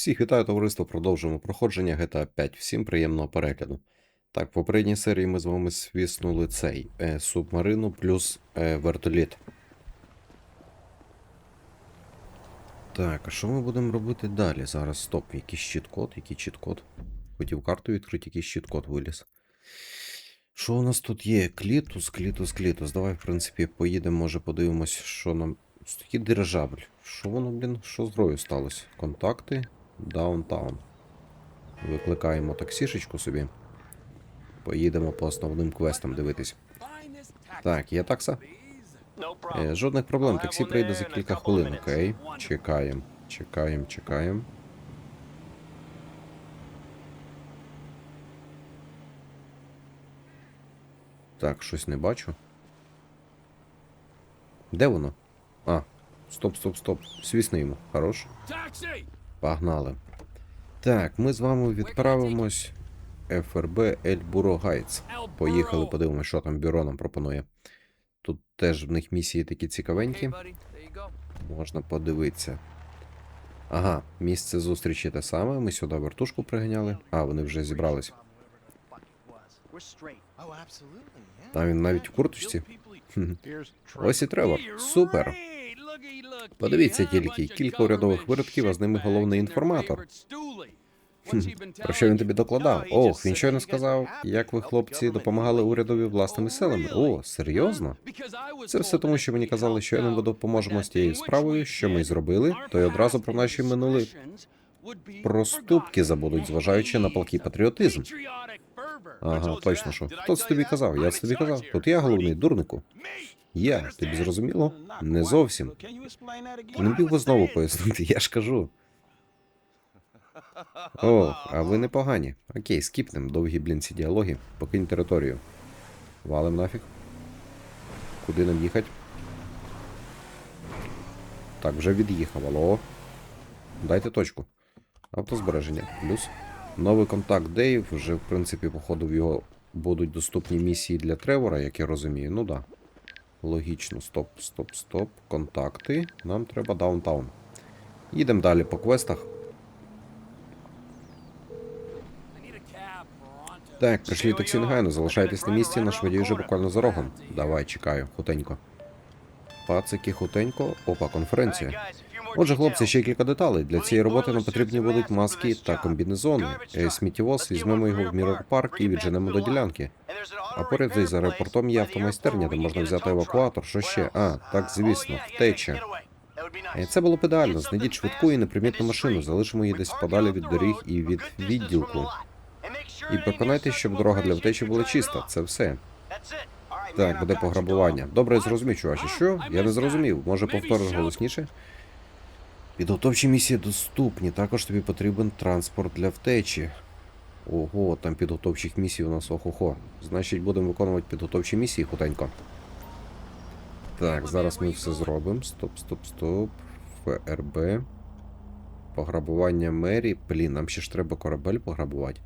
Всіх вітаю, товариство. Продовжуємо проходження GTA 5. Всім приємного перегляду. Так, в попередній серії ми з вами свіснули цей е, субмарину плюс е, вертоліт. Так, а що ми будемо робити далі? Зараз стоп, якийсь щит-код, який чіт-код. Хотів карту відкрити, якийсь щит-код виліз. Що у нас тут є? Клітус, клітус, клітус. Давай, в принципі, поїдемо, може подивимось, що нам. Такий дирижабль. Що воно, блін, що з грою сталося? Контакти, даунтаун. Викликаємо таксішечку собі. Поїдемо по основним квестам дивитись. Так, є такса? Е, жодних проблем, таксі прийде за кілька хвилин, окей? Чекаємо, чекаємо, чекаємо. Так, щось не бачу. Де воно? А, стоп, стоп, стоп. Свісни йому. Хорош. Погнали. Так, ми з вами відправимось ФРБ Ельбуро Гайтс. Поїхали, подивимось, що там бюро нам пропонує. Тут теж в них місії такі цікавенькі. Можна подивитися. Ага, місце зустрічі те саме. Ми сюди вертушку приганяли. А, вони вже зібрались. Там він навіть в курточці. Ось і Тревор. Супер. Подивіться тільки, кілька урядових виродків, а з ними головний інформатор. Хм, Про що він тобі докладав? Ох, він щойно сказав, як ви, хлопці, допомагали урядові власними силами. О, серйозно? Це все тому, що мені казали, що ми допоможемо з тією справою, що ми зробили, то й одразу про наші минули проступки забудуть, зважаючи на палкий патріотизм. Ага, точно що. Хто це тобі казав? Я це тобі казав. Тут я головний дурнику. Я, тобі зрозуміло? Не зовсім. Не міг би знову пояснити, я ж кажу. О, а ви непогані. Окей, скіпнем довгі блін ці діалоги. Покинь територію. Валим нафіг. Куди нам їхати? Так, вже від'їхав. Алло. Дайте точку. Автозбереження. Плюс. Новий контакт Дейв. Вже, в принципі, походу, в його будуть доступні місії для Тревора, як я розумію. Ну да. Логічно. Стоп, стоп, стоп. Контакти. Нам треба даунтаун. Їдемо далі по квестах. Так, прийшли таксі негайно, залишайтесь на місці, наш водій вже буквально за рогом. Давай, чекаю, хутенько. Пацики, хутенько. Опа, конференція. Отже, хлопці, ще кілька деталей. Для цієї роботи нам потрібні будуть маски та комбінезони. Е, Сміттєвоз візьмемо його в Мірор парк і відженемо до ділянки. А поряд із аеропортом є автомайстерня, де можна взяти евакуатор. Що ще? А, так, звісно, втеча. Е, Це було б ідеально. Знайдіть швидку і непримітну машину, залишимо її десь подалі від доріг і від відділку. І переконайтеся, щоб дорога для втечі була чиста. Це все. Так, буде пограбування. Добре, зрозумів, чувачі. Що? Я не зрозумів. Може, повториш голосніше? Підготовчі місії доступні. Також тобі потрібен транспорт для втечі. Ого, там підготовчих місій у нас охо-хо. Значить, будемо виконувати підготовчі місії хутенько. Так, зараз ми все зробимо. Стоп, стоп, стоп. ФРБ. Пограбування мері. Блін, нам ще ж треба корабель пограбувати.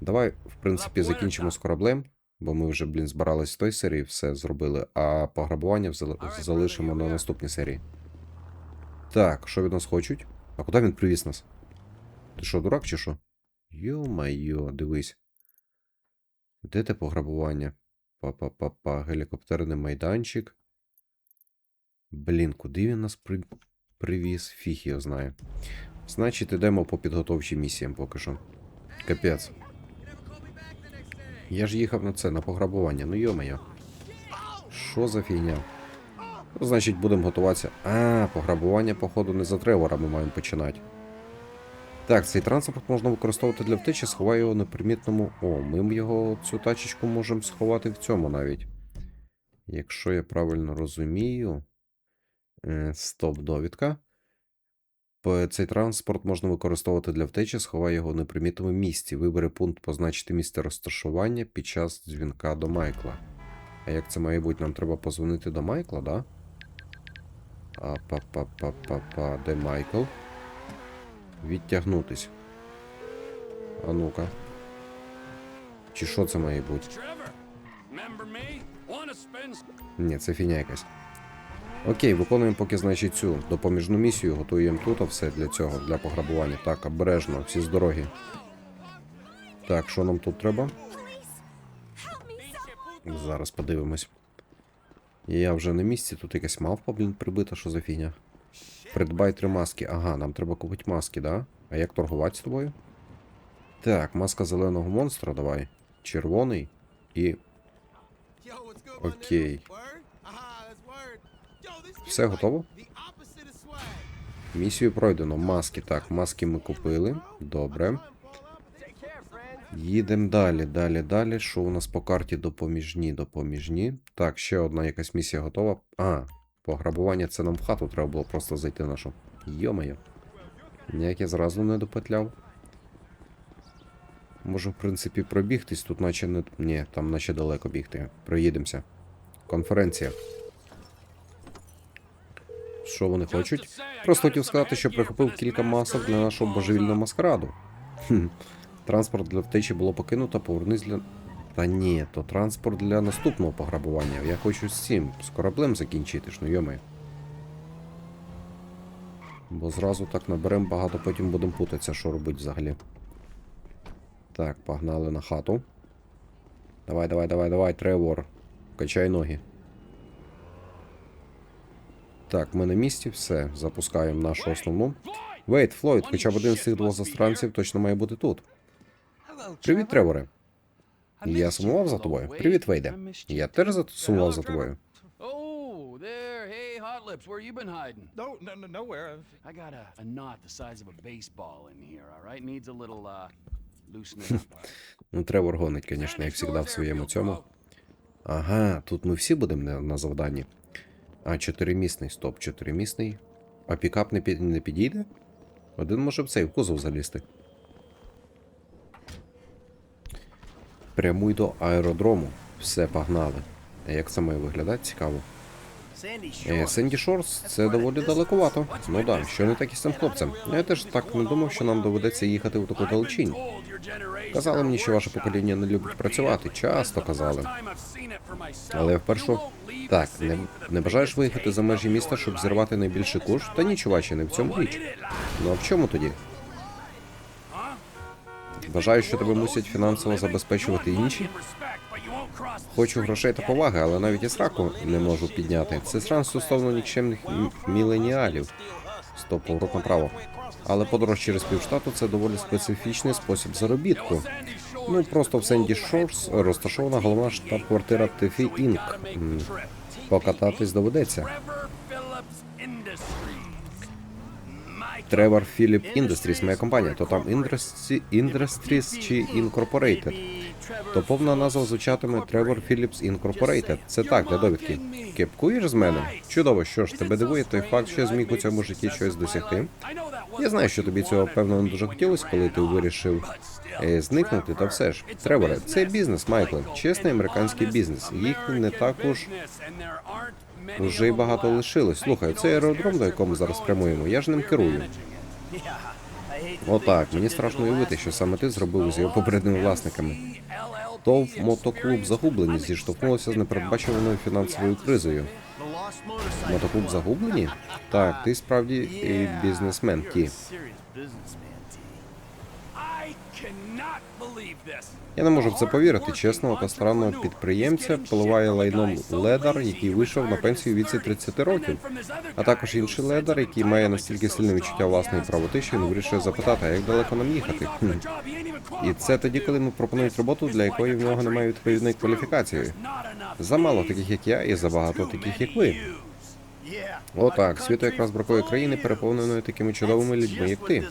Давай, в принципі, закінчимо з кораблем, бо ми вже, блін, збирались в той серії, все зробили, а пограбування взали- залишимо на наступній серії. Так, що від нас хочуть? А куди він привіз нас? Ти що, дурак чи що? Йо-майо, дивись. Де те пограбування? Па-па-па-па, гелікоптерний майданчик. Блін, куди він нас при... привіз? Фіг його знає. Значить, ідемо по підготовчим місіям поки що. Капець. Я ж їхав на це, на пограбування. Ну йо-моє. Що за фігня? Значить, будемо готуватися. А, пограбування, походу, не за Тревора ми маємо починати. Так, цей транспорт можна використовувати для втечі, сховай його на примітному. О, ми його цю тачечку можемо сховати в цьому навіть. Якщо я правильно розумію. Е, Стоп, довідка. Цей транспорт можна використовувати для втечі, сховай його в непримітному місці. Вибери пункт позначити місце розташування під час дзвінка до Майкла. А як це має бути? Нам треба позвонити до Майкла, да? А па па па па па де Майкл? Відтягнутись. А ну-ка. Чи що це має бути? Ні, це фіня якась. Окей, виконуємо поки, значить, цю допоміжну місію, готуємо тут все для цього, для пограбування. Так, обережно, всі з дороги. Так, що нам тут треба? Зараз подивимось. Я вже на місці, тут якась мавпа, блін, прибита, що за фігня. Придбай три маски. Ага, нам треба купити маски, да? А як торгувати з тобою? Так, маска зеленого монстра, давай. Червоний і. Окей. Все готово? Місію пройдено. Маски. Так, маски ми купили. Добре. Їдемо далі, далі, далі. Що у нас по карті допоміжні, допоміжні. Так, ще одна якась місія готова. А, пограбування це нам в хату треба було просто зайти нашу. Йомає. Ніяк я зразу не допетляв. Можу, в принципі, пробігтись, тут наче не. Ні, там наче далеко бігти. Проїдемося. Конференція. Що вони хочуть? Просто хотів сказати, що прихопив кілька масок для нашого божевільного маскараду. Транспорт для втечі було покинуто, повернись для. Та ні, то транспорт для наступного пограбування. Я хочу з цим, з кораблем закінчити ж, ну йомай. Бо зразу так наберемо багато, потім будемо путатися, що робити взагалі. Так, погнали на хату. Давай, давай, давай, давай, Тревор. Качай ноги. Так, ми на місці, все, запускаємо нашу основну. Вейт, Флойд, хоча б один з цих двох застранців точно має бути тут. Привіт, Треворе. Я сумував за тобою. Привіт, Вейде. Я теж за- сумував за тобою. Oh, there. Hey, Hot Lips, where you been hiding? No, no, no, nowhere. I got a, a knot the size of a baseball in here, all right? Needs a little, uh, loosening up. Ну, Тревор гонить, звісно, як завжди в своєму цьому. Ага, тут ми всі будемо на, на завданні. А, чотиримісний, стоп, чотиримісний. А пікап не, під, не підійде? Один може в цей в кузов залізти. Прямуй до аеродрому. Все, погнали. Як це має виглядати? Цікаво. Е, Сенді Шорс це доволі далекувато. Ну да, що не так із цим хлопцем. Я теж так не думав, що нам доведеться їхати в таку далечінь. Казали мені, що ваше покоління не любить працювати. Часто казали. Але вперше. Так, не, не бажаєш виїхати за межі міста, щоб зірвати найбільший куш? Та ні, чуваче, не в цьому річ. Ну а в чому тоді? Вважаю, що тебе мусять фінансово забезпечувати інші. Хочу грошей та поваги, але навіть і сраку не можу підняти. Це сран стосовно нікчемних міленіалів. Стоп, поворот направо. Але подорож через півштату це доволі специфічний спосіб заробітку. Ну просто в Сенді Шорс розташована головна штаб-квартира Тефі Інк. Покататись доведеться. Тревор Філіп Industries, моя компанія, то там Industries, Industries чи Incorporated. То повна назва звучатиме Тревор Phillips Incorporated. Це так, для довідки. Кепкуєш з мене? Чудово, що ж, тебе дивує той факт, що я зміг у цьому житті щось досягти. Я знаю, що тобі цього певно не дуже хотілося, коли ти вирішив е, зникнути, та все ж. Треворе, це бізнес, Майкле. Чесний американський бізнес. Їх не так уж уже й багато лишилось. Слухай, це аеродром, до якому зараз прямуємо. Я ж ним керую. Отак, мені страшно уявити, що саме ти зробив з його попередніми власниками. ТОВ мотоклуб загублені зіштовхнулося з непередбачуваною фінансовою кризою. Мотоклуб загублені? Так, ти справді і бізнесмен ті. Я не можу в це повірити. Чесного та странного підприємця поливає лайном ледар, який вийшов на пенсію у віці 30 років. А також інший ледар, який має настільки сильне відчуття власної правоти, що він вирішує запитати, а як далеко нам їхати. І це тоді, коли йому пропонують роботу, для якої в нього немає відповідної кваліфікації. Замало таких, як я, і забагато таких, як ви. Отак, світу якраз бракує країни, переповненої такими чудовими людьми, як ти.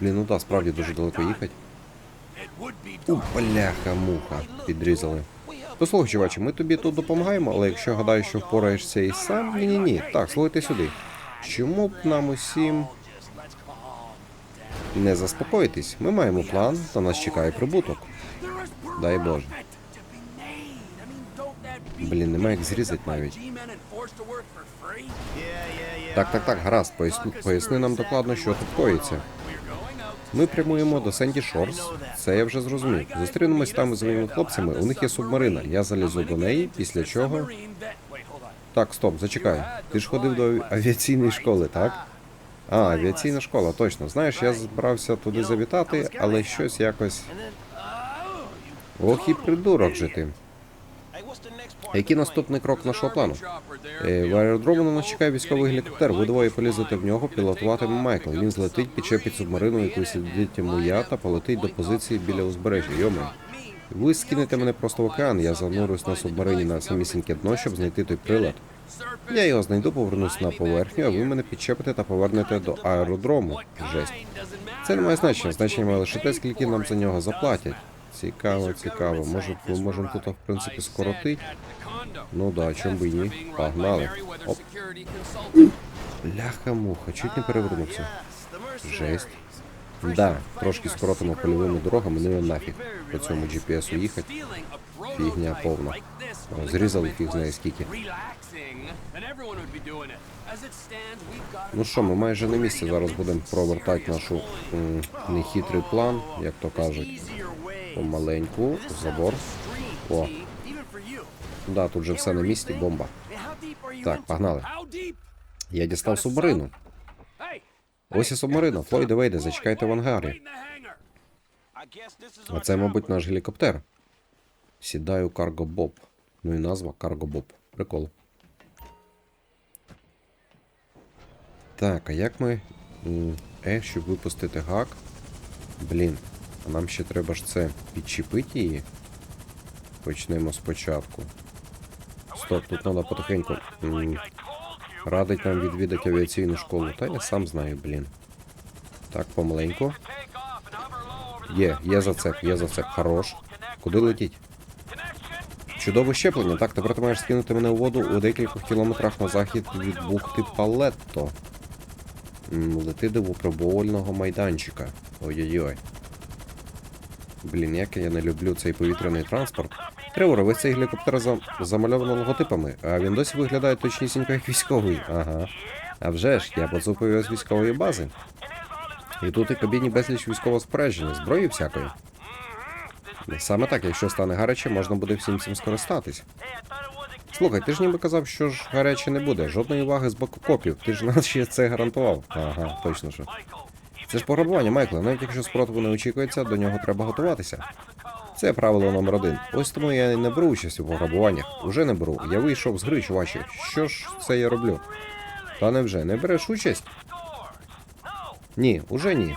Блін, ну да, справді дуже далеко їхати. У, бляха, муха, підрізали. Послухай, чуваче, ми тобі тут допомагаємо, але якщо гадаєш, що впораєшся і сам, ні ні ні. Так, слухайте сюди. Чому б нам усім не заспокоїтись? Ми маємо план, та нас чекає прибуток. Дай Боже. Блін, немає як зрізати навіть. Так, так, так, гаразд, поясни, поясни нам докладно, що тут коїться. Ми прямуємо до Сенді Шорс. Це я вже зрозумів. Зустрінемось там із своїми хлопцями. У них є субмарина. Я залізу до неї, після чого Так, стоп, зачекай. Ти ж ходив до авіаційної школи, так? А, авіаційна школа, точно. Знаєш, я збирався туди завітати, але щось якось. Ох і придурок же ти. Який наступний крок нашого плану? Е, В аеродрому на нас чекає військовий гелікоптер. Ви двоє полізете в нього, пілотуватиме Майкл. Він злетить, підчепить субмарину, яку сидітиму я, та полетить до позиції біля узбережжя. Йоме. Ви скинете мене просто в океан, я занурюсь на субмарині на самісіньке дно, щоб знайти той прилад. Я його знайду, повернусь на поверхню, а ви мене підчепите та повернете до аеродрому. Жесть. Це не має значення. Значення має лише те, скільки нам за нього заплатять. Цікаво, цікаво. Може, ми можемо тут, в принципі, скоротити? Ну да, чому би і ні. Погнали. Оп. Бляха муха, чуть не перевернувся. Жесть. Да, трошки скоротимо польовими дорогами, ну і нафіг. По цьому GPS їхати. Фігня повна. О, Зрізали знає скільки. Ну що, ми майже на місці зараз будемо провертати нашу нехитрий план, як то кажуть. Помаленьку, забор. О, да, тут же все на місці, бомба. Так, погнали. Я дістав субмарину. Ось і субмарина. Флойде Вейде, зачекайте в ангарі. А це, мабуть, наш гелікоптер. Сідаю Карго Боб. Ну і назва Карго Боб. Прикол. Так, а як ми. Е, щоб випустити гак. Блін, а нам ще треба ж це підчепити її. Почнемо спочатку. Стоп, тут треба потихеньку. Радить нам відвідати авіаційну школу. Та я сам знаю, блін. Так, помаленьку. Є, є зацеп, є зацеп. Хорош. Куди летіть? Чудове щеплення. Так, тепер ти маєш скинути мене у воду у декількох кілометрах на захід від бухти Палетто. Лети до випробувального майданчика. Ой-ой-ой. Блін, як я не люблю цей повітряний транспорт. Тревор, весь цей гелікоптер за... замальовано логотипами, а він досі виглядає точнісінько як військовий. Ага. А вже ж, я поцупив його з військової бази. І тут і кабіні безліч військового спорядження, зброї всякої. Саме так, якщо стане гаряче, можна буде всім цим скористатись. Слухай, ти ж ніби казав, що ж гаряче не буде, жодної уваги з боку копів. Ти ж нас ще це гарантував. Ага, точно що. Це ж пограбування, Майкла. Навіть якщо спротиву не очікується, до нього треба готуватися. Це правило номер один. Ось тому я не беру участь у пограбуваннях. Уже не беру. Я вийшов з гри, чувачі. Що ж це я роблю? Та невже, не береш участь? Ні, уже ні.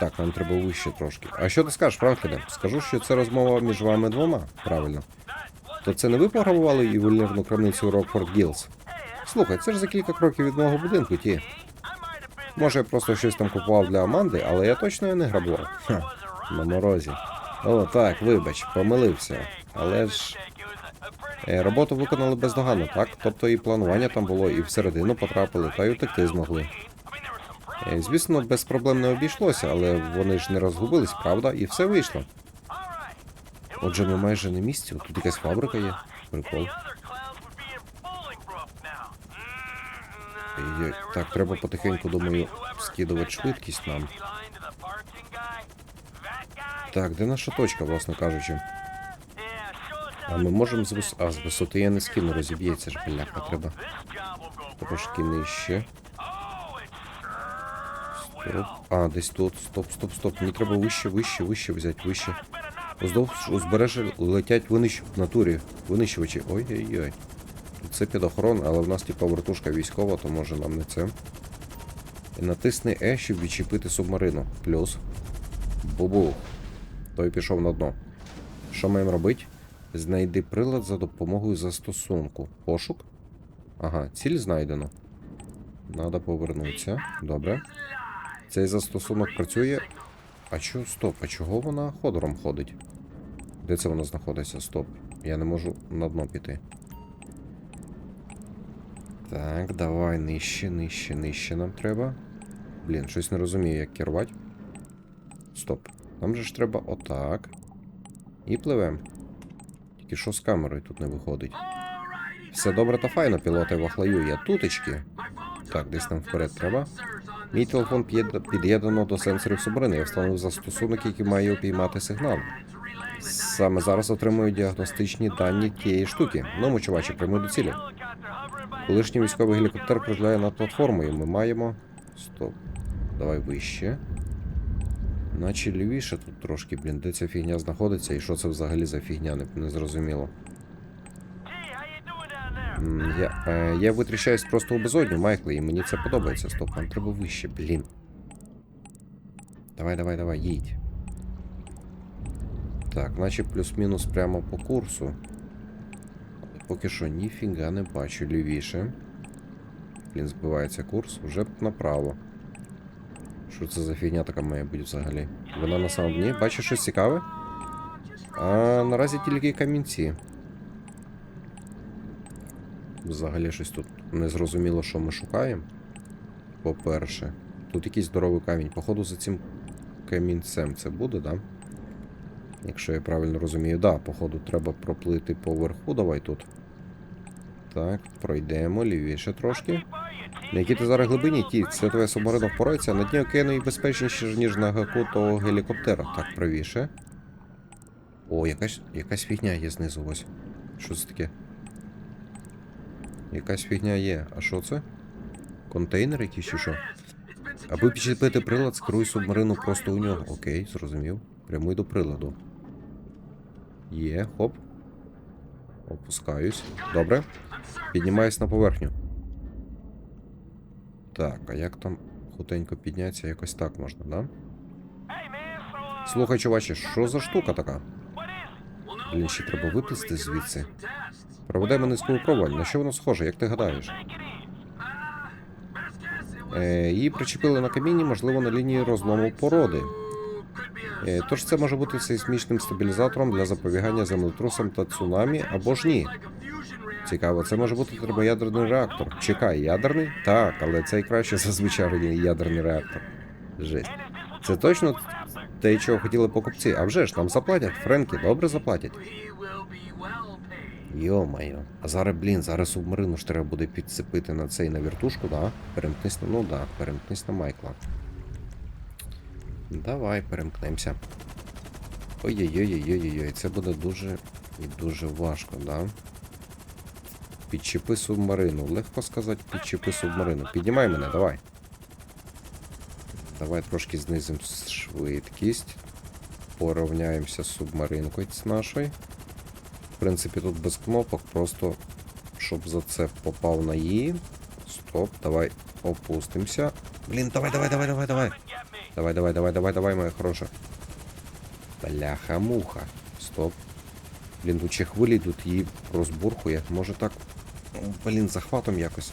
Так, нам треба вище трошки. А що ти скажеш, Франкліне? Скажу, що це розмова між вами двома, правильно. То це не ви пограбували ювелірну крамницю Рокфорд Гілз? Слухай, це ж за кілька кроків від мого будинку, ті. Може, я просто щось там купував для Аманди, але я точно не грабував. Ха, на морозі. О, так, вибач, помилився. Але ж. Е, роботу виконали бездоганно, так? Тобто і планування там було, і всередину потрапили, та й утекти змогли. Е, Звісно, без проблем не обійшлося, але вони ж не розгубились, правда, і все вийшло. Отже, ми майже на місці, тут якась фабрика є. Прикол. Ой-ой. Так, треба потихеньку, думаю, скидувати швидкість нам. Так, де наша точка, власне кажучи? А ми можемо з вис... А, з висоти я не скину, розіб'ється ж, бляха, треба трошки нижче. Стоп. А, десь тут. Стоп, стоп, стоп. Мені треба вище, вище, вище взяти, вище. Уздовж узбережжя летять винищ... в натурі. Винищувачі. Ой-ой-ой. Це під охорон, але в нас типа вертушка військова, то може нам не це. І натисни E, щоб відчепити субмарину. Плюс. Бубу. Той пішов на дно. Що маємо робити? Знайди прилад за допомогою застосунку. Пошук. Ага, ціль знайдено. Надо повернутися. Добре. Цей застосунок працює. А чо, стоп, а чого вона ходором ходить? Де це вона знаходиться? Стоп. Я не можу на дно піти. Так, давай нижче, нижче, нижче нам треба. Блін, щось не розумію, як керувати. Стоп. Нам же ж треба отак. І пливем. Тільки що з камерою тут не виходить. Все добре та файно, пілоти вахлаю, я тутечки. Так, десь там вперед треба. Мій телефон під'єднано до сенсорів субмарини. Я встановив застосунок, який має упіймати сигнал. Саме зараз отримую діагностичні дані тієї штуки. Ну, чувачі, прямуй до цілі. Колишній військовий гелікоптер кружляє над платформою. Ми маємо. Стоп. Давай вище. Наче лівіше тут трошки, блін, де ця фігня знаходиться і що це взагалі за фігня, не, не зрозуміло. М, Я, е, я витріщаюсь просто у безодню, Майкле, і мені це подобається. Стоп, нам треба вище, блін. Давай, давай, давай, їдь. Так, наче плюс-мінус прямо по курсу. Поки що ніфіга не бачу лівіше. Блін, збивається курс, вже направо. Що це за фігня така має бути взагалі? Вона на самому дні. Бачиш щось цікаве? А наразі тільки камінці. Взагалі щось тут незрозуміло, що ми шукаємо. По-перше, тут якийсь здоровий камінь. Походу, за цим камінцем це буде, да? Якщо я правильно розумію, да, походу, треба проплити поверху. Давай тут. Так, пройдемо лівіше трошки. На якій ти зараз глибині? Це твоя субмарина впорається, на дні океану і безпечніше, ніж на гаку того гелікоптера. Так, правіше. О, якась, якась фігня є знизу ось. Що це таке? Якась фігня є. А що це? Контейнер якийсь чи що? Аби підчепити прилад, скеруй субмарину просто у нього. Окей, зрозумів. Прямуй до приладу. Є, хоп. Опускаюсь. Добре. Піднімаюсь на поверхню. Так, а як там хутенько піднятися? Якось так можна, да? Слухай, чуваче, що за штука така? Блін, ще треба виплисти звідси. Проведемо низьку випробувань. На що воно схоже, як ти гадаєш? Е, її причепили на камінні, можливо, на лінії розлому породи. Е, тож це може бути сейсмічним стабілізатором для запобігання землетрусам та цунамі або ж ні. Цікаво, це може бути термоядерний реактор. Чекай, ядерний? Так, але цей краще за звичайний ядерний реактор. Жесть. Це точно те, чого хотіли покупці. А вже ж нам заплатять, Френкі, добре заплатять. Йо-моє. А зараз, блін, зараз субмарину ж треба буде підцепити на цей на вертушку, да? Перемкнись на. Ну да, перемкнись на Майкла. Давай, перемкнемося. Ой-ой-ой-ой-ой-ой, це буде дуже і дуже важко, да? Підчепи субмарину. Легко сказати, підчепи субмарину. Піднімай мене, давай. Давай трошки знизимо швидкість. Порівняємося з субмаринкою з нашою. В принципі, тут без кнопок, просто щоб за це попав на її. Стоп, давай опустимося. Блін, давай, давай, давай, давай, давай. Давай, давай, давай, давай, давай, моя хороша. Бляха-муха. Стоп. Блін, тут ще хвилі тут її розбурхує. Може так. Блін, захватом якось.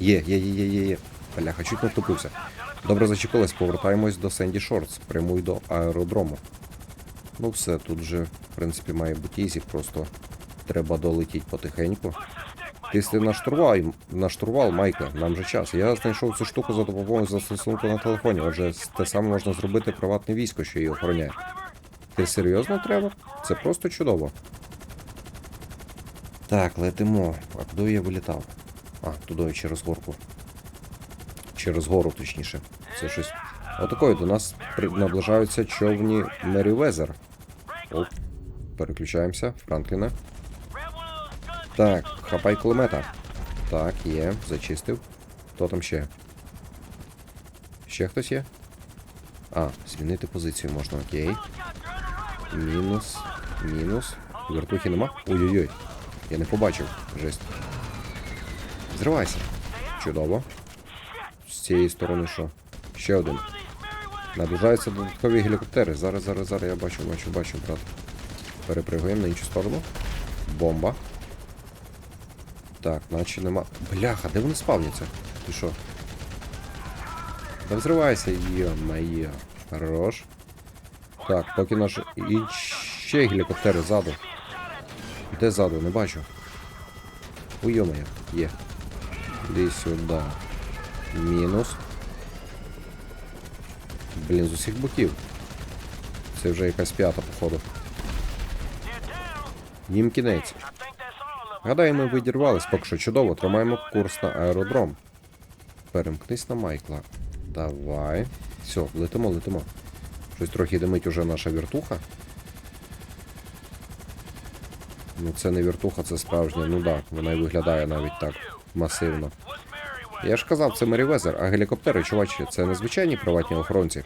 Є, є, є, є, є, є. Бляха, чуть не втопився. Добре зачепилась, повертаємось до Сенді Шортс, прямуй до аеродрому. Ну все, тут вже, в принципі, має бути ізі, просто треба долетіти потихеньку. Тисни на штурвал, на штурвал, Майка, нам же час. Я знайшов цю штуку за допомогою застосунку на телефоні. Отже, те саме можна зробити приватне військо, що її охороняє. Ти серйозно треба? Це просто чудово. Так, летимо. А куди я вилітав? А, туди через горку. Через гору, точніше. Це щось. Отакою до нас наближаються човні Мерівезер. Оп. Переключаємося. Франкліна. Так, хапай кулемета. Так, є, зачистив. Хто там ще? Ще хтось є? А, змінити позицію можна, окей. Мінус. Мінус. Вертухи нема? Ой-ой-ой. Я не побачив. Жесть. Зривайся. Чудово. З цієї сторони що? Ще один. Наближаються додаткові гелікоптери. Зараз, зараз, зараз я бачу, бачу, бачу, брат. Перепригуємо на іншу сторону. Бомба. Так, наче нема. Бляха, де вони спавняться? Ти що? Та взривайся, йо-моє. Хорош. Так, поки наш. І ще гелікоптери ззаду. Де ззаду? Не бачу. Ой, йо-моє, є. Іди сюди. Мінус. Блін, з усіх боків. Це вже якась п'ята, походу. Їм кінець. Гадаю, ми відірвались поки що чудово. Тримаємо курс на аеродром. Перемкнись на Майкла. Давай. Все, летимо, летимо. Щось трохи димить уже наша вертуха. Ну це не віртуха, це справжня. Ну да, вона і виглядає навіть так масивно. Я ж казав, це Мерівезер, а гелікоптери, чувачі, це незвичайні приватні охоронці.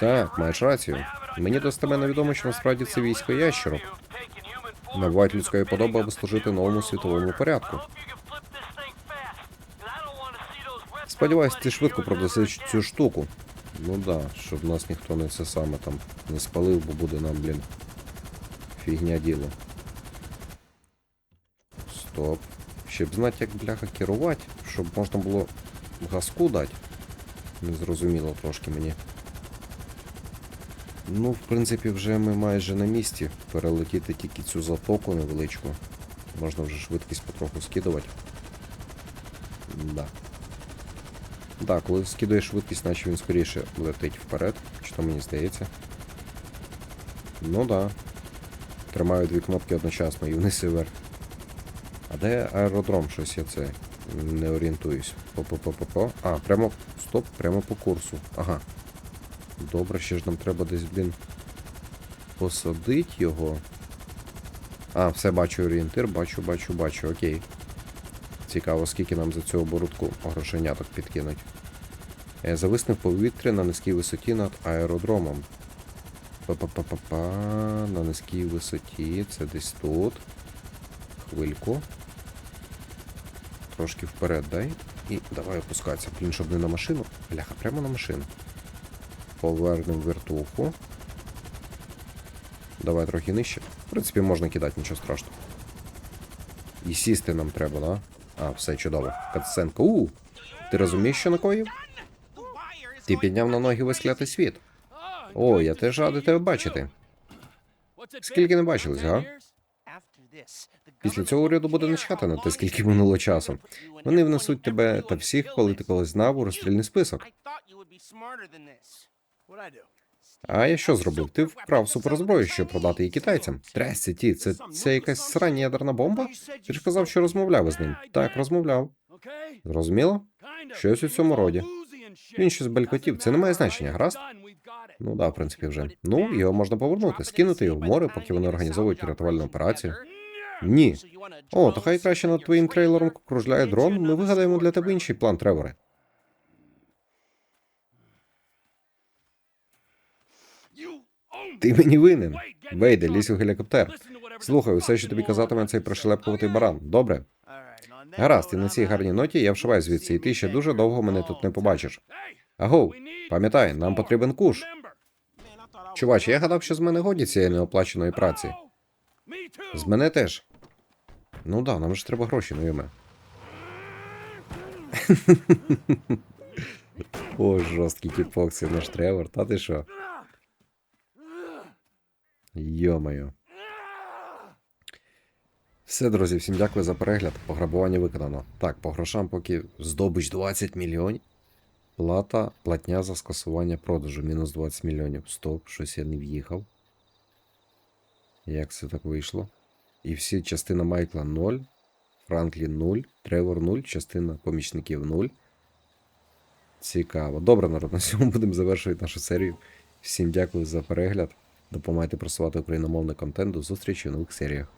Так, маєш рацію. Мені достеменно відомо, що насправді це військо ящерок. Набувають людської подоби, аби служити новому світовому порядку. Сподіваюсь, ти швидко продасиш цю штуку. Ну да, щоб нас ніхто не це саме там не спалив, бо буде нам, блін. Фігня діло. Стоп. Ще б знати, як бляха керувати, щоб можна було газку дати. Незрозуміло трошки мені. Ну, в принципі, вже ми майже на місці. Перелетіти тільки цю затоку невеличку. Можна вже швидкість потроху скидувати. Да. Так, коли скидуєш швидкість, наче він скоріше летить вперед, чи то мені здається. Ну да. Тримаю дві кнопки одночасно і вниз і вверх. Де аеродром? Щось я це не орієнтуюсь. По-по-по-по-по. А, прямо. Стоп, прямо по курсу. Ага. Добре, ще ж нам треба десь, блін. Посадити його. А, все бачу орієнтир, бачу, бачу, бачу, окей. Цікаво, скільки нам за цю оборудку грошеняток підкинуть. Е, Зависне в повітрі на низькій висоті над аеродромом. Па-па-па-па-па. На низькій висоті. Це десь тут. Хвильку. Трошки вперед дай. І давай опускатися. Блін, щоб не на машину. Бляха, прямо на машину. Повернемо вертуху. Давай трохи нижче. В принципі, можна кидати, нічого страшного. І сісти нам треба, да? А, все чудово. Катсценка. У! Ти розумієш, що накоїв? Ти підняв на ноги весь клятий світ. О, я теж радий тебе бачити. Скільки не бачились, га? Після цього уряду буде не чекати на те, скільки минуло часу. Вони внесуть тебе та всіх, коли ти колись знав, у розстрільний список. А я що зробив? Ти вкрав суперзброю, щоб продати її китайцям. Трясся ті, це, це якась срання ядерна бомба? Ти ж казав, що розмовляв із ним. Так, розмовляв. Зрозуміло? Щось у цьому роді. Він щось белькотів, це не має значення, гаразд? Ну да, в принципі, вже. Ну, його можна повернути, скинути його в море, поки вони організовують рятувальну операцію. Ні. О, то хай краще над твоїм трейлером кружляє дрон. Ми вигадаємо для тебе інший план, Треворе. Ти мені винен. Вейде, лізь у гелікоптер. Слухай, усе, що тобі казатиме цей пришелепкуватий баран. Добре? Гаразд, і на цій гарній ноті я вшиваю звідси, і ти ще дуже довго мене тут не побачиш. Агов, пам'ятай, нам потрібен куш. Чувач, я гадав, що з мене годі цієї неоплаченої праці. З мене теж. Ну да, нам ж треба гроші, ну іме. Ой, жорсткий кіпок, це наш Тревор, та ти що? Йо-моє. Все, друзі, всім дякую за перегляд. Пограбування виконано. Так, по грошам поки здобич 20 мільйонів. Плата, платня за скасування продажу. Мінус 20 мільйонів. Стоп, щось я не в'їхав. Як це так вийшло? І всі частина Майкла 0, Франклі 0, Тревор 0, частина помічників 0. Цікаво. Добре, народ, на цьому будемо завершувати нашу серію. Всім дякую за перегляд. Допомагайте просувати україномовний контент. До зустрічі в нових серіях.